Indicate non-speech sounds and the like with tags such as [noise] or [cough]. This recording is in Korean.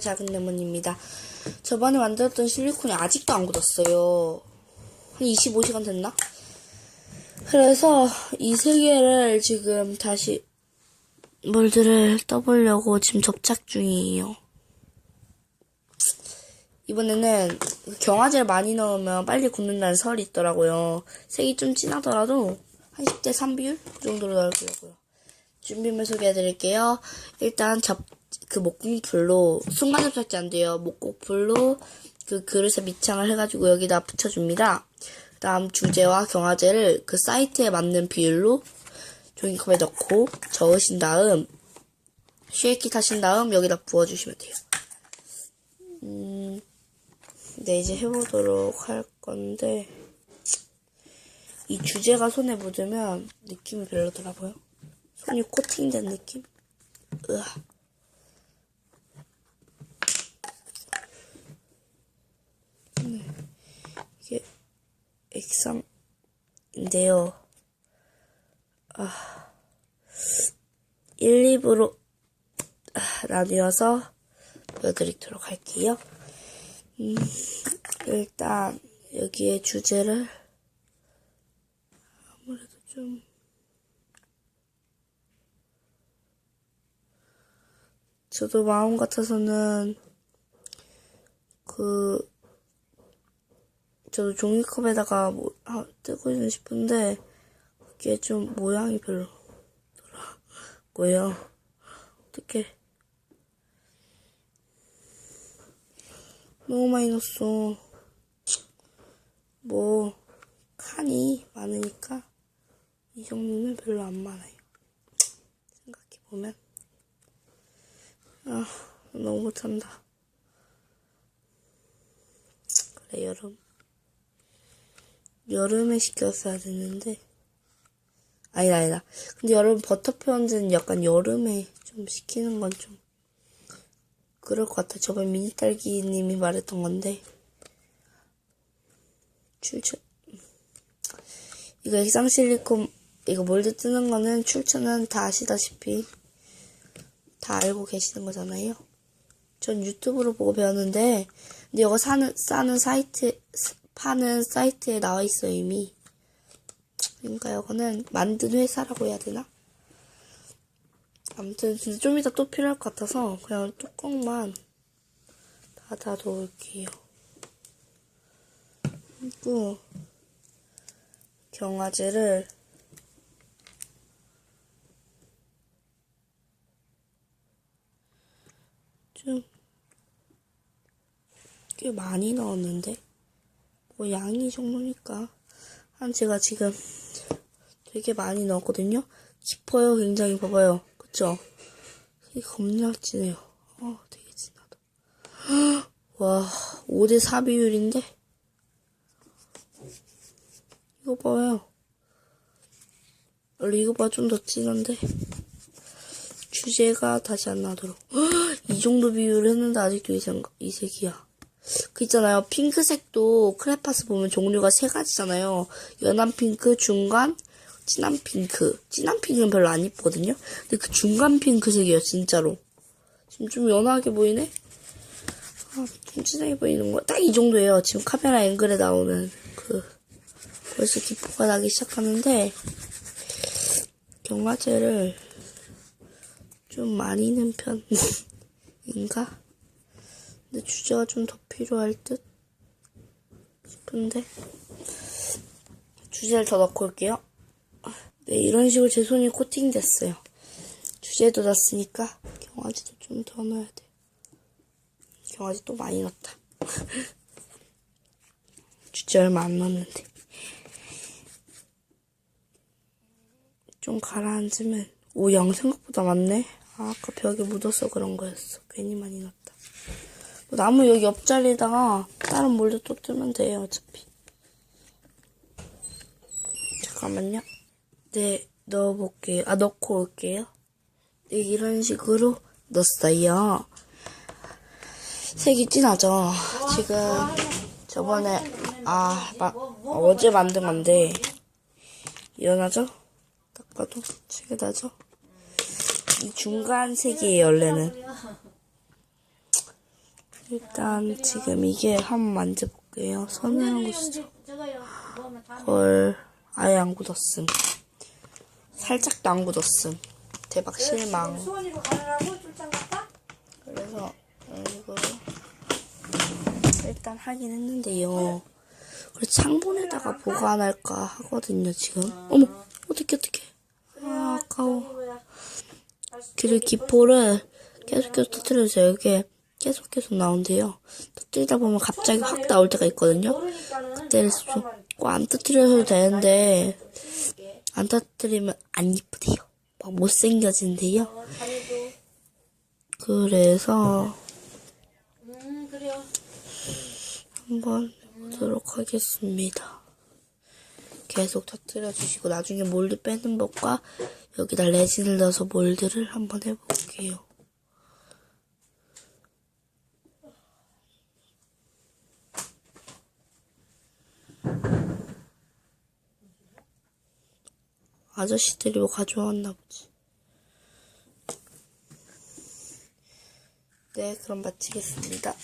작은 레몬입니다. 저번에 만들었던 실리콘이 아직도 안 굳었어요. 한 25시간 됐나? 그래서 이 세 개를 지금 다시 몰드를 떠보려고 지금 접착 중이에요. 이번에는 경화제를 많이 넣으면 빨리 굳는다는 설이 있더라고요. 색이 좀 진하더라도 한 10대 3 비율? 그 정도로 넣으려고요. 준비물 소개해 드릴게요. 일단 접, 그 목공풀로, 순간 접착제 안 돼요. 목공풀로 그 그릇에 밑창을 해가지고 여기다 붙여줍니다. 그 다음 주제와 경화제를 그 사이트에 맞는 비율로 종이컵에 넣고 저으신 다음 쉐이키 타신 다음 여기다 부어주시면 돼요. 음, 네, 이제 해보도록 할 건데 이 주제가 손에 묻으면 느낌이 별로더라고요. 손이 코팅된 느낌? 으아. 네. 이게 액상인데요. 아, 1, 2부로 아, 나뉘어서 보여드리도록 할게요. 음, 일단 여기에 주제를 아무래도 좀 저도 마음 같아서는 그 저도 종이컵에다가 뭐 아, 뜨고 있는 싶은데 그게 좀 모양이 별로더라고요. 어떡해. 너무 많이 넣었어. 뭐 칸이 많으니까 이 정도는 별로 안 많아요. 생각해 보면 아 너무 못한다. 그래 여름 여름에 시켰어야 되는데 아니다 아니다. 근데 여름 버터 편지는 약간 여름에 좀 시키는 건 좀 그럴 것 같아. 저번 미니 딸기님이 말했던 건데 출처 이거 액상 실리콘 이거 몰드 뜨는 거는 출처는 다 아시다시피 다 알고 계시는 거잖아요. 전 유튜브로 보고 배웠는데 근데 이거 사는 싸는 사이트 파는 사이트에 나와 있어요 이미. 그러니까 이거는 만든 회사라고 해야 되나? 아무튼 진짜 좀 이따 또 필요할 것 같아서 그냥 뚜껑만 닫아 놓을게요. 그리고 경화제를 좀 꽤 많이 넣었는데 뭐 양이 이 정도니까 한 제가 지금 되게 많이 넣었거든요. 깊어요, 굉장히 봐봐요. 그쵸? 이게 겁나 진해요. 어, 되게 진하다. 와, 5대 4 비율인데? 이거 봐요. 원래 이거 봐, 좀 더 진한데? 주제가 다시 안 나도록. 이 정도 비율을 했는데 아직도 이, 색, 이 색이야. 그 있잖아요. 핑크색도 크레파스 보면 종류가 세 가지잖아요. 연한 핑크, 중간, 진한 핑크. 진한 핑크는 별로 안 이쁘거든요. 근데 그 중간 핑크색이에요, 진짜로. 지금 좀 연하게 보이네? 아, 좀 진하게 보이는 거. 딱 이 정도예요. 지금 카메라 앵글에 나오는 그, 벌써 기포가 나기 시작하는데, 경화제를 좀 많이 넣은 편인가? 근데 주제가 좀 더 필요할 듯 싶은데 주제를 더 넣고 올게요. 네, 이런 식으로 제 손이 코팅됐어요. 주제도 넣었으니까 경화지도 좀 더 넣어야 돼. 경화지 또 많이 넣었다. [laughs] 주제 얼마 안 넣었는데. 좀 가라앉으면 오, 양 생각보다 많네. 아, 아까 벽에 묻어서 그런 거였어. 괜히 많이 넣었다. 나무 여기 옆자리에다가 다른 몰드 또 뜨면 돼요, 어차피. 잠깐만요. 네, 넣어볼게요. 아, 넣고 올게요. 네, 이런 식으로 넣었어요. 색이 진하죠? 지금 저번에, 아, 마, 어제 만든 건데, 일어나죠? 딱 봐도 색이 나죠? 이 중간 색이에요, 원래는. 일단 지금 이게 한번 만져볼게요. 손에 한 곳이죠. 헐, 아예 안 굳었음. 살짝도 안 굳었음. 대박 실망. 그래서 이거 일단 하긴 했는데요. 그래서 창문에다가 보관할까 하거든요 지금. 어머 어떻게 어떻게? 아 아까워. 그리고 기포를 계속 계속 터뜨려주세요. 이게 계속 계속 나온대요. 터뜨리다 보면 갑자기 확 나올 때가 있거든요. 그때를 꼭안 터뜨려도 되는데 안 터뜨리면 안 이쁘대요. 막 못생겨진대요. 그래서. 한번 해보도록 하겠습니다. 계속 터뜨려 주시고 나중에 몰드 빼는 법과 여기다 레진을 넣어서 몰드를 한번 해볼게요. 아저씨들이 뭐 가져왔나 보지. 네, 그럼 마치겠습니다.